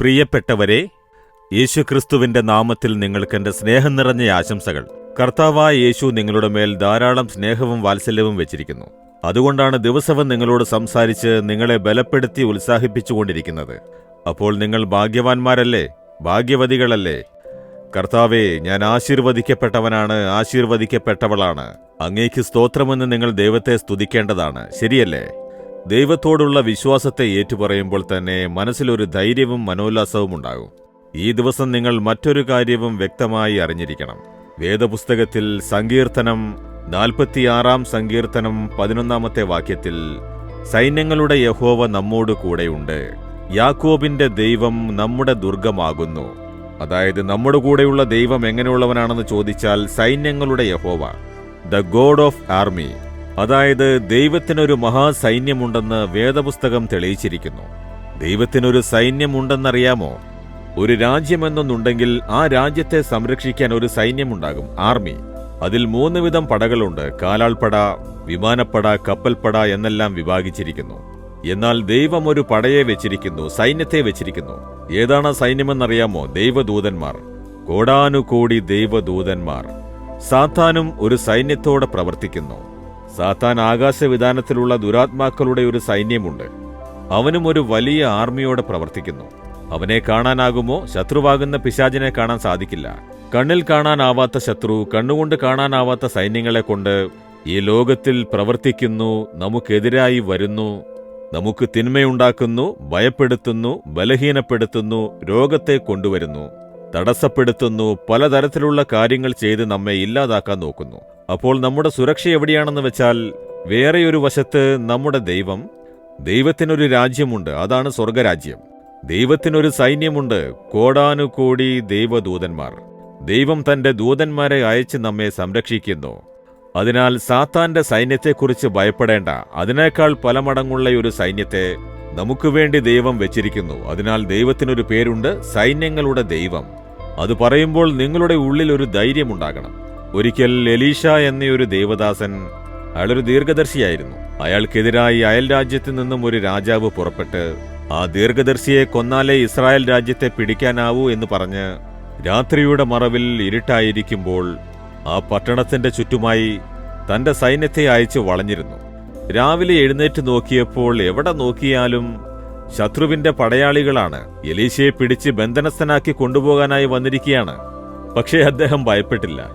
പ്രിയപ്പെട്ടവരെ യേശുക്രിസ്തുവിന്റെ നാമത്തിൽ നിങ്ങൾക്ക് എന്റെ സ്നേഹം നിറഞ്ഞ ആശംസകൾ. കർത്താവായ യേശു നിങ്ങളുടെ മേൽ ധാരാളം സ്നേഹവും വാത്സല്യവും വെച്ചിരിക്കുന്നു. അതുകൊണ്ടാണ് ദിവസവും നിങ്ങളോട് സംസാരിച്ച് നിങ്ങളെ ബലപ്പെടുത്തി ഉത്സാഹിപ്പിച്ചുകൊണ്ടിരിക്കുന്നത്. അപ്പോൾ നിങ്ങൾ ഭാഗ്യവാന്മാരല്ലേ? ഭാഗ്യവതികളല്ലേ? കർത്താവേ ഞാൻ ആശീർവദിക്കപ്പെട്ടവനാണ് ആശീർവദിക്കപ്പെട്ടവളാണ്. അങ്ങേക്ക് സ്തോത്രമെന്ന് നിങ്ങൾ ദൈവത്തെ സ്തുതിക്കേണ്ടതാണ്. ശരിയല്ലേ? ദൈവത്തോടുള്ള വിശ്വാസത്തെ ഏറ്റുപറയുമ്പോൾ തന്നെ മനസ്സിലൊരു ധൈര്യവും മനോല്ലാസവും ഉണ്ടാകും. ഈ ദിവസം നിങ്ങൾ മറ്റൊരു കാര്യവും വ്യക്തമായി അറിഞ്ഞിരിക്കണം. വേദപുസ്തകത്തിൽ സങ്കീർത്തനം നാൽപ്പത്തിയാറാം സങ്കീർത്തനം പതിനൊന്നാമത്തെ വാക്യത്തിൽ സൈന്യങ്ങളുടെ യഹോവ നമ്മോട് കൂടെയുണ്ട്. യാക്കോബിന്റെ ദൈവം നമ്മുടെ ദുർഗമാകുന്നു. അതായത് നമ്മുടെ കൂടെയുള്ള ദൈവം എങ്ങനെയുള്ളവനാണെന്ന് ചോദിച്ചാൽ സൈന്യങ്ങളുടെ യഹോവ ദ ഗോഡ് ഓഫ് ആർമി. അതായത് ദൈവത്തിനൊരു മഹാസൈന്യമുണ്ടെന്ന് വേദപുസ്തകം തെളിയിച്ചിരിക്കുന്നു. ദൈവത്തിനൊരു സൈന്യമുണ്ടെന്നറിയാമോ? ഒരു രാജ്യമെന്നൊന്നുണ്ടെങ്കിൽ ആ രാജ്യത്തെ സംരക്ഷിക്കാൻ ഒരു സൈന്യമുണ്ടാകും ആർമി. അതിൽ മൂന്ന് വിധം പടകളുണ്ട് കാലാൾപ്പട വിമാനപ്പട കപ്പൽപ്പട എന്നെല്ലാം വിഭാഗിച്ചിരിക്കുന്നു. എന്നാൽ ദൈവം ഒരു പടയെ വെച്ചിരിക്കുന്നു സൈന്യത്തെ വെച്ചിരിക്കുന്നു. ഏതാണ് സൈന്യമെന്നറിയാമോ? ദൈവദൂതന്മാർ. കോടാനുകോടി ദൈവദൂതന്മാർ. സാത്താനും ഒരു സൈന്യത്തോടെ പ്രവർത്തിക്കുന്നു. സാത്താൻ ആകാശവിധാനത്തിലുള്ള ദുരാത്മാക്കളുടെ ഒരു സൈന്യമുണ്ട്. അവനും ഒരു വലിയ ആർമിയോടെ പ്രവർത്തിക്കുന്നു. അവനെ കാണാനാകുമോ? ശത്രുവാകുന്ന പിശാചിനെ കാണാൻ സാധിക്കില്ല. കണ്ണിൽ കാണാനാവാത്ത ശത്രു കണ്ണുകൊണ്ട് കാണാനാവാത്ത സൈന്യങ്ങളെ കൊണ്ട് ഈ ലോകത്തിൽ പ്രവർത്തിക്കുന്നു നമുക്കെതിരായി വരുന്നു നമുക്ക് തിന്മയുണ്ടാക്കുന്നു ഭയപ്പെടുത്തുന്നു ബലഹീനപ്പെടുത്തുന്നു രോഗത്തെ കൊണ്ടുവരുന്നു. തടസ്സപ്പെടുത്തുന്നു പലതരത്തിലുള്ള കാര്യങ്ങൾ ചെയ്ത് നമ്മെ ഇല്ലാതാക്കാൻ നോക്കുന്നു. അപ്പോൾ നമ്മുടെ സുരക്ഷ എവിടെയാണെന്ന് വെച്ചാൽ വേറെയൊരു വശത്ത് നമ്മുടെ ദൈവം ദൈവത്തിനൊരു രാജ്യമുണ്ട് അതാണ് സ്വർഗരാജ്യം ദൈവത്തിനൊരു സൈന്യമുണ്ട് കോടാനുകോടി ദൈവദൂതന്മാർ. ദൈവം തന്റെ ദൂതന്മാരെ അയച്ച് നമ്മെ സംരക്ഷിക്കുന്നു. അതിനാൽ സാത്താന്റെ സൈന്യത്തെക്കുറിച്ച് ഭയപ്പെടേണ്ട അതിനേക്കാൾ പലമടങ്ങുള്ള ഒരു സൈന്യത്തെ നമുക്ക് വേണ്ടി ദൈവം വെച്ചിരിക്കുന്നു. അതിനാൽ ദൈവത്തിനൊരു പേരുണ്ട് സൈന്യങ്ങളുടെ ദൈവം. അത് പറയുമ്പോൾ നിങ്ങളുടെ ഉള്ളിൽ ഒരു ധൈര്യമുണ്ടാകണം ഒരിക്കൽ എലീഷ എന്നയൊരു ദേവദാസൻ അയാളൊരു ദീർഘദർശിയായിരുന്നു. അയാൾക്കെതിരായി അയൽ രാജ്യത്തു നിന്നും ഒരു രാജാവ് പുറപ്പെട്ട് ആ ദീർഘദർശിയെ കൊന്നാലേ ഇസ്രായേൽ രാജ്യത്തെ പിടിക്കാനാവൂ എന്ന് പറഞ്ഞ് രാത്രിയുടെ മറവിൽ ഇരുട്ടായിരിക്കുമ്പോൾ ആ പട്ടണത്തിന്റെ ചുറ്റുമായി തന്റെ സൈന്യത്തെ അയച്ച് വളഞ്ഞിരുന്നു. രാവിലെ എഴുന്നേറ്റ് നോക്കിയപ്പോൾ എവിടെ നോക്കിയാലും ശത്രുവിന്റെ പടയാളികളാണ് എലീശയെ പിടിച്ച് ബന്ധനസ്ഥനാക്കി കൊണ്ടുപോകാനായി വന്നിരിക്കുകയാണ് പക്ഷേ അദ്ദേഹം ഭയപ്പെട്ടില്ല.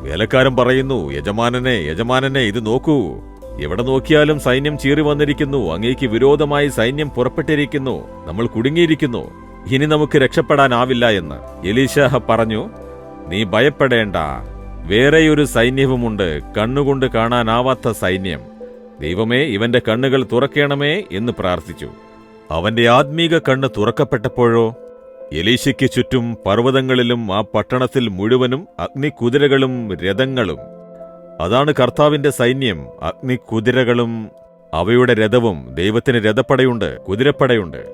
വേലക്കാരൻ പറയുന്നു യജമാനനെ യജമാനനെ ഇത് നോക്കൂ. എവിടെ നോക്കിയാലും സൈന്യം ചീറി വന്നിരിക്കുന്നു. അങ്ങേക്ക് വിരോധമായി സൈന്യം പുറപ്പെട്ടിരിക്കുന്നു. നമ്മൾ കുടുങ്ങിയിരിക്കുന്നു. ഇനി നമുക്ക് രക്ഷപ്പെടാനാവില്ല എന്ന്. എലീശ പറഞ്ഞു നീ ഭയപ്പെടേണ്ട. വേറെയൊരു സൈന്യവുമുണ്ട്. കണ്ണുകൊണ്ട് കാണാനാവാത്ത സൈന്യം. ദൈവമേ ഇവന്റെ കണ്ണുകൾ തുറക്കണമേ എന്ന് പ്രാർത്ഥിച്ചു. അവന്റെ ആത്മീക കണ്ണ് തുറക്കപ്പെട്ടപ്പോഴോ എലീശയ്ക്ക് ചുറ്റും പർവതങ്ങളിലും ആ പട്ടണത്തിൽ മുഴുവനും അഗ്നിക്കുതിരകളും രഥങ്ങളും. അതാണ് കർത്താവിന്റെ സൈന്യം. അഗ്നിക്കുതിരകളും അവയുടെ രഥവും ദൈവത്തിന് രഥപ്പടയുണ്ട് കുതിരപ്പടയുണ്ട്.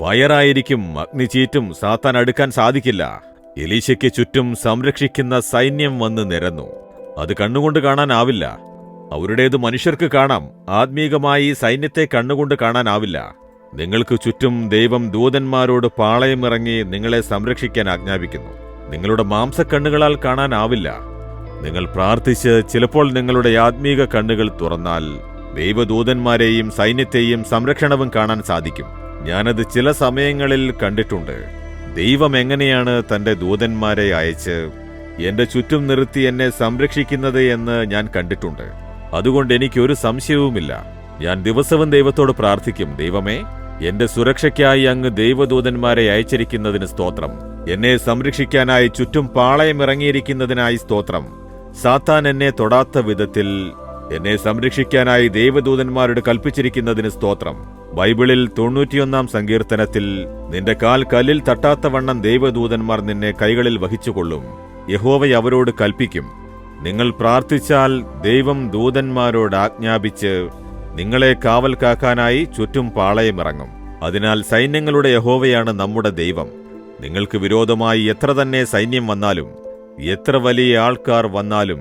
ഫയറായിരിക്കും അഗ്നിചീറ്റും സാത്താൻ അടുക്കാൻ സാധിക്കില്ല. എലീശയ്ക്ക് ചുറ്റും സംരക്ഷിക്കുന്ന സൈന്യം വന്ന് നിരന്നു. അത് കണ്ണുകൊണ്ട് കാണാനാവില്ല. അവരുടേത് മനുഷ്യർക്ക് കാണാം. ആത്മീകമായി സൈന്യത്തെ കണ്ണുകൊണ്ട് കാണാനാവില്ല. നിങ്ങൾക്ക് ചുറ്റും ദൈവം ദൂതന്മാരോട് പാളയമിറങ്ങി നിങ്ങളെ സംരക്ഷിക്കാൻ ആജ്ഞാപിക്കുന്നു. നിങ്ങളുടെ മാംസക്കണ്ണുകളാൽ കാണാനാവില്ല. നിങ്ങൾ പ്രാർത്ഥിച്ച് ചിലപ്പോൾ നിങ്ങളുടെ ആത്മീക കണ്ണുകൾ തുറന്നാൽ ദൈവദൂതന്മാരെയും സൈന്യത്തെയും സംരക്ഷണവും കാണാൻ സാധിക്കും. ഞാനത് ചില സമയങ്ങളിൽ കണ്ടിട്ടുണ്ട്. ദൈവം എങ്ങനെയാണ് തന്റെ ദൂതന്മാരെ അയച്ച് എന്റെ ചുറ്റും നിർത്തി എന്നെ സംരക്ഷിക്കുന്നത് എന്ന് ഞാൻ കണ്ടിട്ടുണ്ട്. അതുകൊണ്ട് എനിക്കൊരു സംശയവുമില്ല. ഞാൻ ദിവസവും ദൈവത്തോട് പ്രാർത്ഥിക്കും. ദൈവമേ എന്റെ സുരക്ഷയ്ക്കായി അങ്ങ് ദൈവദൂതന്മാരെ അയച്ചിരിക്കുന്നതിന് സ്തോത്രം. എന്നെ സംരക്ഷിക്കാനായി ചുറ്റും പാളയമിറങ്ങിയിരിക്കുന്നതിനായി സ്തോത്രം. സാത്താൻ എന്നെ തൊടാത്ത വിധത്തിൽ എന്നെ സംരക്ഷിക്കാനായി ദൈവദൂതന്മാരോട് കൽപ്പിച്ചിരിക്കുന്നതിന് സ്തോത്രം. ബൈബിളിൽ തൊണ്ണൂറ്റിയൊന്നാം സങ്കീർത്തനത്തിൽ നിന്റെ കാൽ കല്ലിൽ തട്ടാത്തവണ്ണം ദൈവദൂതന്മാർ നിന്നെ കൈകളിൽ വഹിച്ചുകൊള്ളും. യഹോവ അവരോട് കൽപ്പിക്കും. നിങ്ങൾ പ്രാർത്ഥിച്ചാൽ ദൈവം ദൂതന്മാരോട് ആജ്ഞാപിച്ച് നിങ്ങളെ കാവൽ കാക്കാനായി ചുറ്റും പാളയമിറങ്ങും. അതിനാൽ സൈന്യങ്ങളുടെ യഹോവയാണ് നമ്മുടെ ദൈവം. നിങ്ങൾക്ക് വിരോധമായി എത്ര തന്നെ സൈന്യം വന്നാലും എത്ര വലിയ ആൾക്കാർ വന്നാലും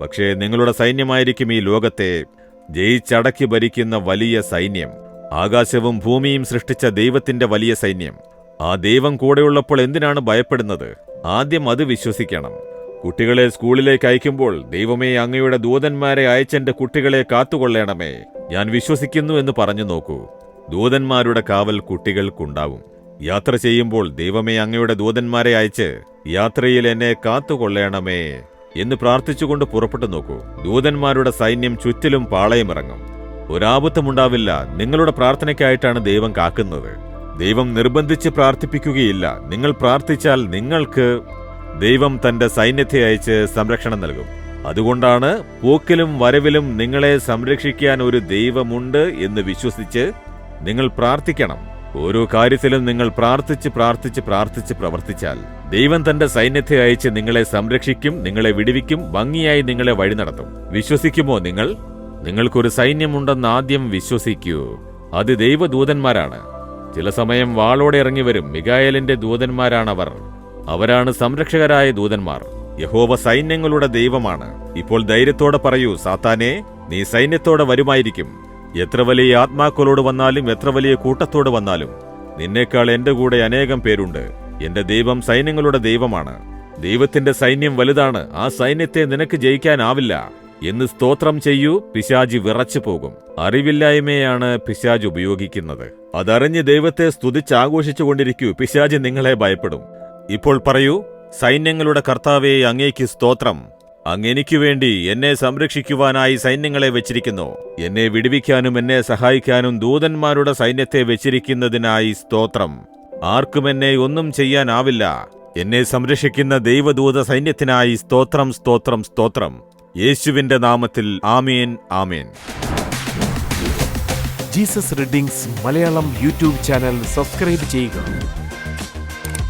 പക്ഷേ നിങ്ങളുടെ സൈന്യമായിരിക്കും ഈ ലോകത്തെ ജയിച്ചടക്കി ഭരിക്കുന്ന വലിയ സൈന്യം. ആകാശവും ഭൂമിയും സൃഷ്ടിച്ച ദൈവത്തിന്റെ വലിയ സൈന്യം. ആ ദൈവം കൂടെയുള്ളപ്പോൾ എന്തിനാണ് ഭയപ്പെടുന്നത്? ആദ്യം അത് വിശ്വസിക്കണം. കുട്ടികളെ സ്കൂളിലേക്ക് അയക്കുമ്പോൾ ദൈവമേ അങ്ങയുടെ ദൂതന്മാരെ അയച്ചെന്റെ കുട്ടികളെ കാത്തുകൊള്ളണമേ. ഞാൻ വിശ്വസിക്കുന്നു എന്ന് പറഞ്ഞു നോക്കൂ. ദൂതന്മാരുടെ കാവൽ കുട്ടികൾക്കുണ്ടാവും. യാത്ര ചെയ്യുമ്പോൾ ദൈവമേ അങ്ങയുടെ ദൂതന്മാരെ അയച്ച് യാത്രയിൽ എന്നെ കാത്തുകൊള്ളണമേ എന്ന് പ്രാർത്ഥിച്ചുകൊണ്ട് പുറപ്പെട്ടു നോക്കൂ. ദൂതന്മാരുടെ സൈന്യം ചുറ്റിലും പാളയമിറങ്ങും. ഒരാപത്തുമുണ്ടാവില്ല. നിങ്ങളുടെ പ്രാർത്ഥനയ്ക്കായിട്ടാണ് ദൈവം കാക്കുന്നത്. ദൈവം നിർബന്ധിച്ച് പ്രാർത്ഥിപ്പിക്കുകയില്ല. നിങ്ങൾ പ്രാർത്ഥിച്ചാൽ നിങ്ങൾക്ക് ദൈവം തന്റെ സൈന്യത്തെ അയച്ച് സംരക്ഷണം നൽകും. അതുകൊണ്ടാണ് പോക്കിലും വരവിലും നിങ്ങളെ സംരക്ഷിക്കാൻ ഒരു ദൈവമുണ്ട് എന്ന് വിശ്വസിച്ച് നിങ്ങൾ പ്രാർത്ഥിക്കണം. ഓരോ കാര്യത്തിലും നിങ്ങൾ പ്രാർത്ഥിച്ച് പ്രാർത്ഥിച്ച് പ്രാർത്ഥിച്ച് പ്രവർത്തിച്ചാൽ ദൈവം തന്റെ സൈന്യത്തെ അയച്ച് നിങ്ങളെ സംരക്ഷിക്കും നിങ്ങളെ വിടുവിക്കും ഭംഗിയായി നിങ്ങളെ വഴി നടത്തും. വിശ്വസിക്കുമോ നിങ്ങൾ? നിങ്ങൾക്കൊരു സൈന്യമുണ്ടെന്ന് ആദ്യം വിശ്വസിക്കൂ. അത് ദൈവദൂതന്മാരാണ്. ചില സമയം വാളോടെ ഇറങ്ങി വരും. മികായലിന്റെ ദൂതന്മാരാണവർ. അവരാണ് സംരക്ഷകരായ ദൂതന്മാർ. യഹോവ സൈന്യങ്ങളുടെ ദൈവമാണ്. ഇപ്പോൾ ധൈര്യത്തോടെ പറയൂ സാത്താനെ നീ സൈന്യത്തോടെ വരുമായിരിക്കും. എത്ര വലിയ ആത്മാക്കളോട് വന്നാലും എത്ര വലിയ കൂട്ടത്തോട് വന്നാലും നിന്നേക്കാൾ എന്റെ കൂടെ അനേകം പേരുണ്ട്. എന്റെ ദൈവം സൈന്യങ്ങളുടെ ദൈവമാണ്. ദൈവത്തിന്റെ സൈന്യം വലുതാണ്. ആ സൈന്യത്തെ നിനക്ക് ജയിക്കാനാവില്ല. എന്ന് സ്തോത്രം ചെയ്യൂ പിശാജി വിറച്ചു പോകും. അറിവില്ലായ്മയാണ് പിശാജ് ഉപയോഗിക്കുന്നത്. അതറിഞ്ഞ് ദൈവത്തെ സ്തുതിച്ചാഘോഷിച്ചുകൊണ്ടിരിക്കൂ പിശാജി നിങ്ങളെ ഭയപ്പെടും. ഇപ്പോൾ പറയൂ സൈന്യങ്ങളുടെ കർത്താവെ അങ്ങേക്ക് സ്തോത്രം. അങ്ങെനിക്കു വേണ്ടി എന്നെ സംരക്ഷിക്കുവാനായി സൈന്യങ്ങളെ വെച്ചിരിക്കുന്നു. എന്നെ വിടുവിക്കാനും എന്നെ സഹായിക്കാനും ദൂതന്മാരുടെ സൈന്യത്തെ വെച്ചിരിക്കുന്നതിനായി സ്തോത്രം. ആർക്കും എന്നെ ഒന്നും ചെയ്യാനാവില്ല. എന്നെ സംരക്ഷിക്കുന്ന ദൈവദൂത സൈന്യത്തിനായി സ്തോത്രം സ്തോത്രം സ്തോത്രം. യേശുവിന്റെ നാമത്തിൽ ആമേൻ ആമേൻ. Jesus readings Malayalam YouTube channel subscribe ചെയ്യുക.